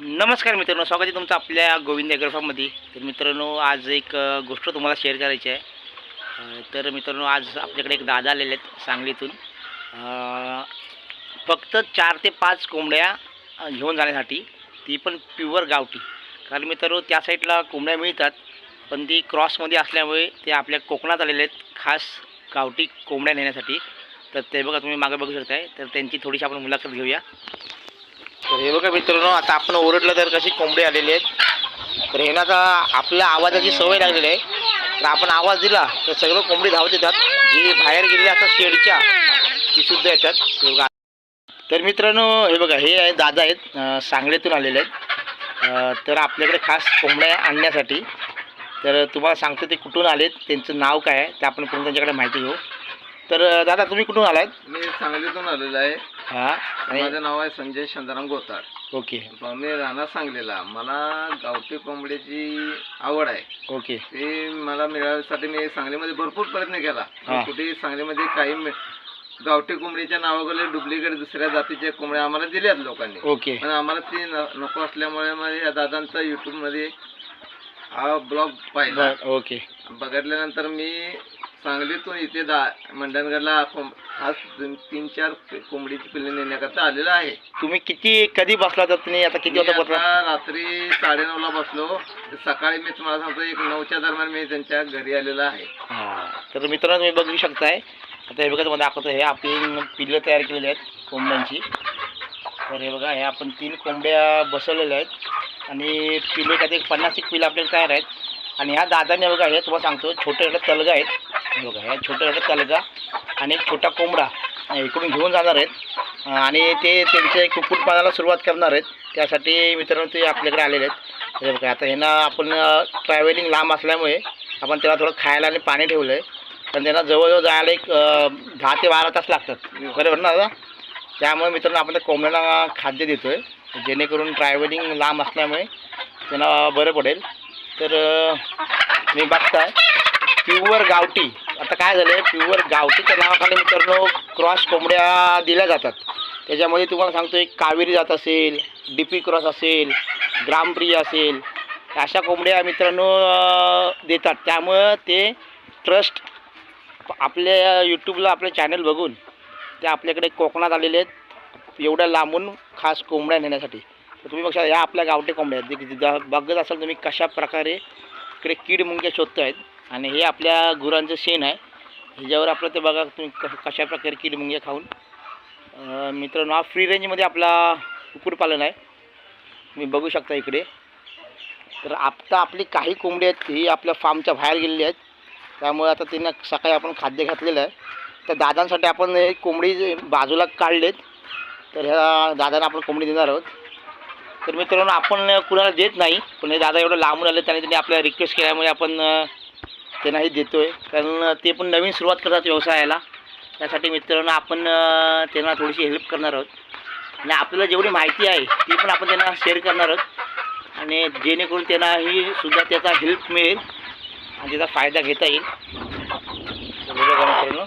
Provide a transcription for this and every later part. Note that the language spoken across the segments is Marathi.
नमस्कार मित्रांनो स्वागत आहे तुमचं आपल्या गोविंद एग्रफामध्ये तर मित्रांनो आज एक गोष्ट तुम्हाला शेअर करायची आहे. तर मित्रांनो आज आपल्याकडे एक दादा आलेले आहेत सांगलीतून. फक्त चार ते पाच कोंबड्या घेऊन जाण्यासाठी ती पण प्युअर गावठी. कारण मित्रांनो त्या साईडला कोंबड्या मिळतात पण ती क्रॉसमध्ये असल्यामुळे ते आपल्या कोकणात आलेले आहेत खास गावठी कोंबड्या नेण्यासाठी. तर ते बघा तुम्ही मागे बघू शकताय. तर त्यांची थोडीशी आपण मुलाखत घेऊया. तर हे बघा मित्रांनो आता आपण ओरडलं तर कशी कोंबडी आलेली आहेत. तर हे आता आपल्या आवाजाची सवय लागलेली आहे. तर आपण आवाज दिला तर सगळं कोंबडी धावत येतात. जी बाहेर गेलेली असतात शेडच्या ती सुद्धा येतात. बघा. तर मित्रांनो हे बघा हे आहे दादा आहेत सांगलीतून आलेले आहेत. तर आपल्याकडे खास कोंबड्या आणण्यासाठी. तर तुम्हाला सांगतो ते कुठून आलेत त्यांचं नाव काय आहे ते आपण पण त्यांच्याकडे माहिती घेऊ. तर दादा तुम्ही कुठून आलात? मी सांगलीतून आलेलो आहे. हां आणि माझं नाव आहे संजय शांताराम गोतार. ओके. मी राहणार सांगलीला. मला गावठी कोंबड्याची आवड आहे. ओके. ते मला मिळवण्यासाठी मी सांगलीमध्ये भरपूर प्रयत्न केला. हा. कुठेही सांगलीमध्ये काही गावठी कोंबडीच्या नावाखाली डुप्लिकेट दुसऱ्या जातीच्या कोंबड्या आम्हाला दिल्यात लोकांनी. ओके. पण आम्हाला ती न- नको असल्यामुळे मग या दादांचा युट्यूबमध्ये हा ब्लॉग पाहिला. बर ओके. बघितल्यानंतर मी सांगलीतून इथे दा मंडणगडला कोंब आज तीन चार कोंबडीची पिल्ले नेण्याकरता आलेला आहे. तुम्ही किती कधी बसला तर तुम्ही? आता किती वाजता पोहोचला आता रात्री साडेनऊला बसलो. तर सकाळी मी तुम्हाला सांगतो एक नऊच्या दरम्यान मी त्यांच्या घरी आलेला आहे. तर मित्रांनो तुम्ही बघू शकताय. आता हे बघा तुम्हाला दाखवतो. हे आपण पिल्लं तयार केलेली आहेत कोंबड्यांची. तर हे बघा हे आपण तीन कोंबड्या बसवलेल्या आहेत. आणि पिल्ले का एक पन्नास एक पिलं आपल्याला तयार आहेत. आणि ह्या दादाने बघा हे तुम्हाला सांगतो छोटे छोटे तलगा आहेत. बघा ह्या छोट्या छोट्या तलगा आणि एक छोटा कोंबडा. इकडून घेऊन जाणार आहेत. आणि ते त्यांचे कुक्कुटपालनाला सुरुवात करणार आहेत. त्यासाठी मित्रांनो ते आपल्याकडे आलेले आहेत. हे बघा आता ह्यांना आपण ट्रॅव्हलिंग लांब असल्यामुळे आपण त्याला थोडं खायला आणि पाणी ठेवलं आहे पण त्यांना जवळजवळ जायला एक दहा ते बारा तास लागतात. बरोबर ना दादा? त्यामुळे मित्रांनो आपण त्या कोंबड्यांना खाद्य देतो आहे जेणेकरून ट्रॅव्हलिंग लांब असल्यामुळे त्यांना बरं पडेल. तर मी बघताय प्युअर गावठी. आता काय झालं आहे प्युअर गावठीच्या नावाखाली मित्रांनो क्रॉस कोंबड्या दिल्या जातात. त्याच्यामध्ये तुम्हाला सांगतो एक कावेरी जात असेल डी पी क्रॉस असेल ग्रामप्रिय असेल अशा कोंबड्या मित्रांनो देतात. त्यामुळं ते ट्रस्ट आपल्या यूट्यूबला आपले चॅनल बघून ते आपल्याकडे कोकणात आलेले आहेत एवढ्या लांबून खास कोंबड्या नेण्यासाठी. तर तुम्ही बघा या आपल्या गावठी कोंबड्या आहेत. बघत असाल तुम्ही कशा प्रकारे इकडे कीड मुंग्या शोधत आहेत आणि हे आपल्या गुरांचं शेण आहे. ह्याच्यावर आपलं ते बघा तुम्ही क कशा प्रकारे कीड मुंग्या खाऊन. मित्रांनो हा फ्री रेंजमध्ये आपला कुक्कुटपालन आहे. तुम्ही बघू शकता इकडे. तर आत्ता आपली काही कोंबडी आहेत ही आपल्या फार्मच्या बाहेर गेलेली आहेत. त्यामुळे आता त्यांना सकाळी आपण खाद्य घातलेलं आहे. तर दादांसाठी आपण हे कोंबडी जे बाजूला काढलेत तर ह्या दादांना आपण कोंबडी देणार आहोत. तर मित्रांनो आपण कुणाला देत नाही पण हे दादा एवढं लांबून आले त्याने त्यांनी आपल्याला रिक्वेस्ट केल्यामुळे आपण त्यांनाही देतो आहे कारण ते पण नवीन सुरुवात करतात व्यवसायाला. त्यासाठी मित्रांनो आपण त्यांना थोडीशी हेल्प करणार आहोत. आणि आपल्याला जेवढी माहिती आहे ती पण आपण त्यांना शेअर करणार आहोत. आणि जेणेकरून त्यांनाही सुद्धा त्याचा हेल्प मिळेल आणि त्याचा फायदा घेता येईल. मित्रांनो.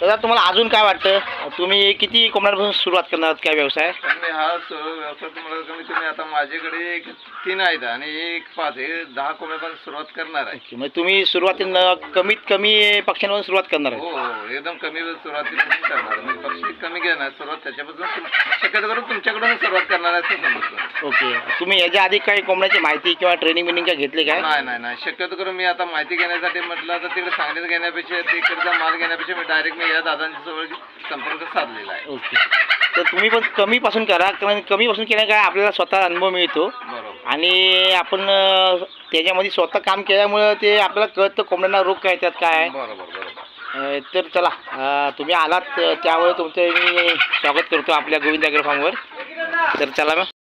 दादा तुम्हाला अजून काय वाटतं? तुम्ही किती कोंबड्यांपासून सुरुवात करणार आहात? काय व्यवसाय? मी हा स- व्यवसाय तुम्हाला कमीत कमी आता माझ्याकडे एक तीन आहेत आणि एक पाच हे दहा कोंबड्यापासून सुरुवात करणार आहे. ओके मग तुम्ही सुरुवातीला कमीत कमी पक्ष्यांपासून सुरुवात करणार आहे. हो हो एकदम कमी सुरुवातीपासून करणार मी पक्षी कमी घेणार सुरुवात त्याच्यापासून तुम- शक्यतो करून तुमच्याकडून सुरुवात करणार आहे असं समजतो ओके. तुम्ही याच्या आधी काही कोंबड्याची माहिती किंवा ट्रेनिंग बिनिंग काय घेतली काय? नाही नाही नाही. शक्यतो करून मी आता माहिती घेण्यासाठी म्हटलं तर तिकडे सांगलीत घेण्यापेक्षा तिकडचा माल घेण्यापेक्षा मी डायरेक्ट मी या दादांच्या संपर्क साधलेला आहे. ओके. तर तुम्ही पण कमीपासून करा कारण कमीपासून केल्याने काय आपल्याला स्वतः अनुभव मिळतो. बरोबर. आणि आपण अं, त्याच्यामध्ये स्वतः काम केल्यामुळं ते आपल्याला कळतं कोंबड्यांना रोग काय येतात काय. बरोबर बरोबर. अं, तर चला अं, तुम्ही आलात अं, त्यामुळे तुमचं मी स्वागत करतो आपल्या गोविंद ॲग्रो फार्मवर तर चला मग